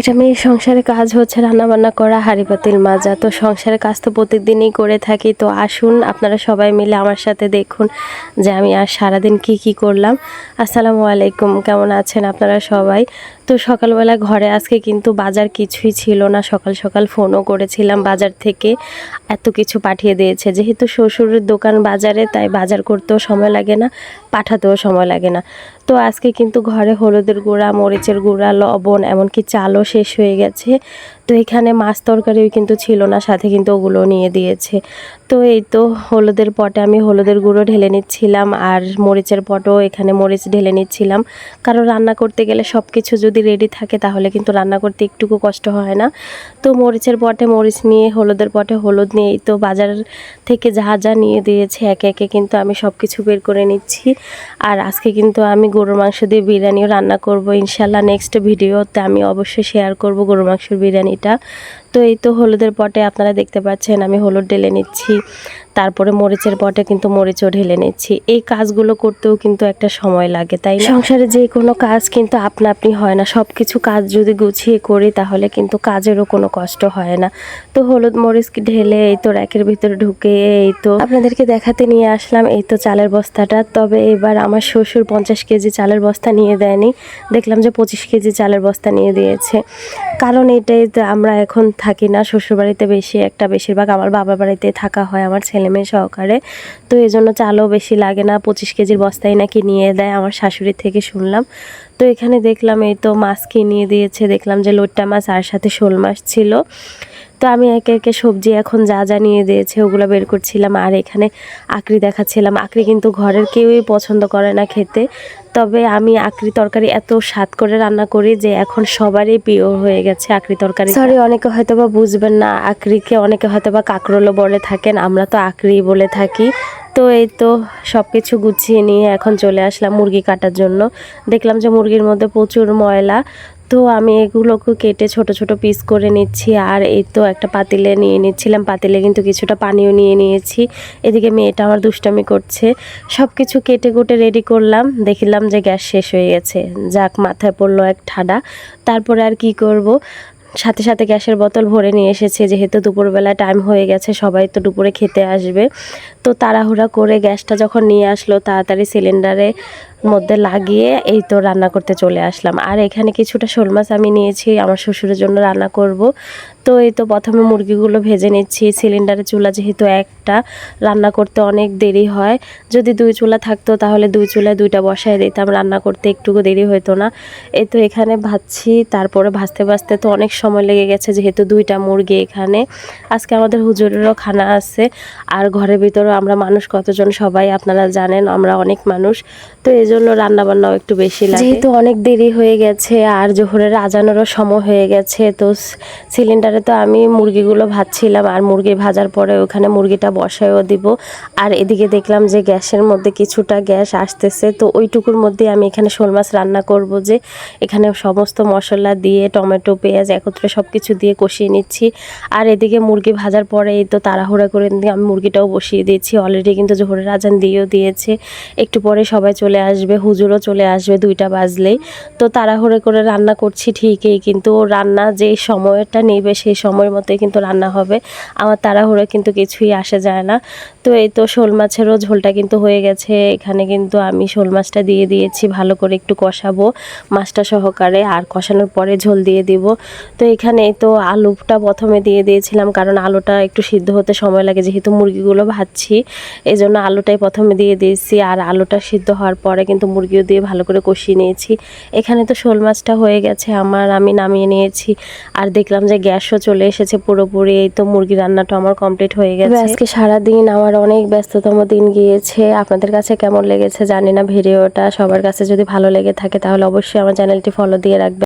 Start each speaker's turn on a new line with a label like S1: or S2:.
S1: এটা মেয়ে সংসারে কাজ হচ্ছে, রান্নাবান্না করা হাঁড়ি পাতিল মাজা। তো সংসারের কাজ তো প্রতিদিনই করে থাকি। তো আসুন, আপনারা সবাই মিলে আমার সাথে দেখুন যে আমি আর সারাদিন কি কি করলাম। আসসালামু আলাইকুম, কেমন আছেন আপনারা সবাই? তো সকালবেলা ঘরে, আজকে কিন্তু বাজার কিছুই ছিল না। সকাল সকাল ফোনও করেছিলাম বাজার থেকে, এত কিছু পাঠিয়ে দিয়েছে। যেহেতু শ্বশুরের দোকান বাজারে, তাই বাজার করতেও সময় লাগে না, পাঠাতেও সময় লাগে না। তো আজকে কিন্তু ঘরে হলুদের গুঁড়া, মরিচের গুঁড়া, লবণ, এমনকি চালও শেষ হয়ে গেছে। তো এখানে মাছ তরকারিও কিন্তু ছিল না, সাথে কিন্তু ওগুলো নিয়ে দিয়েছে। তো এই তো হলুদের পটে আমি হলুদের গুঁড়ো ঢেলে নিচ্ছিলাম আর মরিচের পটও এখানে মরিচ ঢেলে নিচ্ছিলাম। কারণ রান্না করতে গেলে সব কিছু যদি রেডি থাকে তাহলে কিন্তু রান্না করতে একটুকু কষ্ট হয় না। তো মরিচের পটে মরিচ নিয়ে, হলুদের পটে হলুদ নিয়ে তো বাজার থেকে যা যা নিয়ে দিয়েছে, একে একে কিন্তু আমি সব কিছু বের করে নিচ্ছি। আর আজকে কিন্তু আমি গরুর মাংস দিয়ে বিরিয়ানিও রান্না করব। ইনশাল্লাহ নেক্সট ভিডিওতে আমি অবশ্যই শেয়ার করব গরুর মাংসের বিরিয়ানিটা তো এই তো হলুদের পটে আপনারা দেখতে পাচ্ছেন, আমি হলুদ ঢেলে নিচ্ছি। তারপরে মরিচের পটে কিন্তু মরিচও ঢেলে নিচ্ছি। এই কাজগুলো করতেও কিন্তু একটা সময় লাগে, তাই সংসারে যে কোনো কাজ কিন্তু আপনা আপনি হয় না। সব কিছু কাজ যদি গুছিয়ে করি তাহলে কিন্তু কাজেরও কোনো কষ্ট হয় না। তো হলুদ মরিচ ঢেলে এই তো র্যাকের ভিতরে ঢুকে এই তো আপনাদেরকে দেখাতে নিয়ে আসলাম এই তো চালের বস্তাটা। তবে এবার আমার শ্বশুর পঞ্চাশ কেজি চালের বস্তা নিয়ে দেয়নি। দেখলাম যে পঁচিশ কেজি চালের বস্তা নিয়ে দিয়েছে। কারণ এটাই আমরা এখন থাকি না, শ্বশুরবাড়িতে বেশি একটা বেশিরভাগ আমার বাবার বাড়িতে থাকা হয়, আমার ছেলে মেয়ে সহকারে। তো এই জন্য চালও বেশি লাগে না, পঁচিশ কেজির বস্তাই নাকি নিয়ে দেয় আমার শাশুড়ির থেকে শুনলাম। তো এখানে দেখলাম এই তো মাছ কিনিয়ে দিয়েছে, দেখলাম যে লোট্টা মাছ আর সাথে শোল মাছ ছিল। তো আমি একে একে সবজি এখন যা যা নিয়ে দিয়েছে ওগুলো বের করছিলাম। আর এখানে আকরি দেখাচ্ছিলাম। আকরি কিন্তু ঘরের কেউই পছন্দ করে না খেতে। তবে আমি আকরি তরকারি এত স্বাদ করে রান্না করি যে এখন সবারই প্রিয় হয়ে গেছে আকরি তরকারি। সরি অনেকে হয়তো বা বুঝবেন না আকরিকে অনেকে হয়তো বা কাকরোলও বলে থাকেন। আমরা তো আকরি বলে থাকি। তো এই তো সব কিছু গুছিয়ে নিয়ে এখন চলে আসলাম মুরগি কাটার জন্য। দেখলাম যে মুরগির মধ্যে প্রচুর ময়লা। তো আমি এগুলোকে কেটে ছোট ছোট পিস করে নিচ্ছি। আর এই তো একটা পাতিলে নিয়ে নিচ্ছিলাম। পাতিলে কিন্তু কিছুটা পানিও নিয়ে নিয়েছি। এদিকে মেয়েটা আমার দুষ্টামি করছে। সব কিছু কেটে কুটে রেডি করলাম। দেখলাম যে গ্যাস শেষ হয়ে গেছে। যাক, মাথায় পড়ল এক ঠাডা। তারপরে আর কি করব? সাথে সাথে গ্যাসের বোতল ভরে নিয়ে এসেছে। যেহেতু দুপুরবেলা টাইম হয়ে গেছে, সবাই তো দুপুরে খেতে আসবে। তো তাড়াহুড়া করে গ্যাসটা যখন নিয়ে আসলো, তাড়াতাড়ি সিলিন্ডারে মধ্যে লাগিয়ে এই তো রান্না করতে চলে আসলাম। আর এখানে কিছুটা শোল মাছ আমি নিয়েছি, আমার শ্বশুরের জন্য রান্না করব। তো এই তো প্রথমে মুরগিগুলো ভেজে নিচ্ছি, সিলিন্ডারে চুলা যেহেতু একটা, রান্না করতে অনেক দেরি হয়। যদি দুই চুলা থাকতো তাহলে দুই চুলায় দুইটা বসায় দিতাম, রান্না করতে একটুকু দেরি হতো না। এই তো এখানে ভাজছি, তারপরে ভাজতে ভাজতে তো অনেক সময় লেগে গেছে যেহেতু দুইটা মুরগি এখানে। আজকে আমাদের হুজুরেরও খানা আছে, আর ঘরের ভিতরে আমরা মানুষ কতজন সবাই আপনারা জানেন, আমরা অনেক মানুষ। তো এই জন্য রান্না বান্নাও একটু বেশি লাগে। যেহেতু অনেক দেরি হয়ে গেছে আর জোহরের আজানেরও সময় হয়ে গেছে, তো সিলিন্ডারে তো আমি মুরগিগুলো ভাজছিলাম আর মুরগি ভাজার পরে ওখানে মুরগিটা বসায়ও দিব। আর এদিকে দেখলাম যে গ্যাসের মধ্যে কিছুটা গ্যাস আসতেছে, তো ওইটুকুর মধ্যে আমি এখানে শোল মাছ রান্না করব যে এখানে সমস্ত মশলা দিয়ে, টমেটো, পেঁয়াজ একত্রে সব কিছু দিয়ে কষিয়ে নিচ্ছি। আর এদিকে মুরগি ভাজার পরে এই তো তাড়াহুড়া করে আমি মুরগিটাও বসিয়ে দিয়েছি। অলরেডি কিন্তু জোহরের আজান দিয়েও দিয়েছে। একটু পরে সবাই চলে আসবে হুজুরও চলে আসবে দুইটা বাজলেই। তো তাড়াহুড়ো করে রান্না করছি ঠিকই, কিন্তু রান্না যে সময়টা নেবে সেই সময়ের মতোই কিন্তু রান্না হবে। আমার তাড়াহুড়ো কিন্তু কিছুই আসে যায় না। তো এই তো শোল মাছেরও ঝোলটা কিন্তু হয়ে গেছে। এখানে কিন্তু আমি শোল মাছটা দিয়ে দিয়েছি, ভালো করে একটু কষাবো মাছটা সহকারে, আর কষানোর পরে ঝোল দিয়ে দিব। তো এখানে তো আলুটা প্রথমে দিয়ে দিয়েছিলাম, কারণ আলুটা একটু সিদ্ধ হতে সময় লাগে, যেহেতু মুরগিগুলো ভাজছি এই জন্য আলুটাই প্রথমে দিয়ে দিয়েছি, আর আলুটা সিদ্ধ হওয়ার পরে কিন্তু মুরগিও দিয়ে ভালো করে কষিয়ে নিয়েছি। এখানে তো শোল মাছটা হয়ে গেছে আমার আমি নামিয়ে নিয়েছি। আর দেখলাম যে গ্যাসও চলে এসেছে পুরোপুরি এই তো মুরগি রান্নাটা আমার কমপ্লিট হয়ে গেছে। আজকে সারাদিন আমার অনেক ব্যস্ততম দিন গিয়েছে আপনাদের কাছে কেমন লেগেছে জানি না ভিডিওটা সবার কাছে যদি ভালো লেগে থাকে তাহলে অবশ্যই আমার চ্যানেলটি ফলো দিয়ে রাখবেন।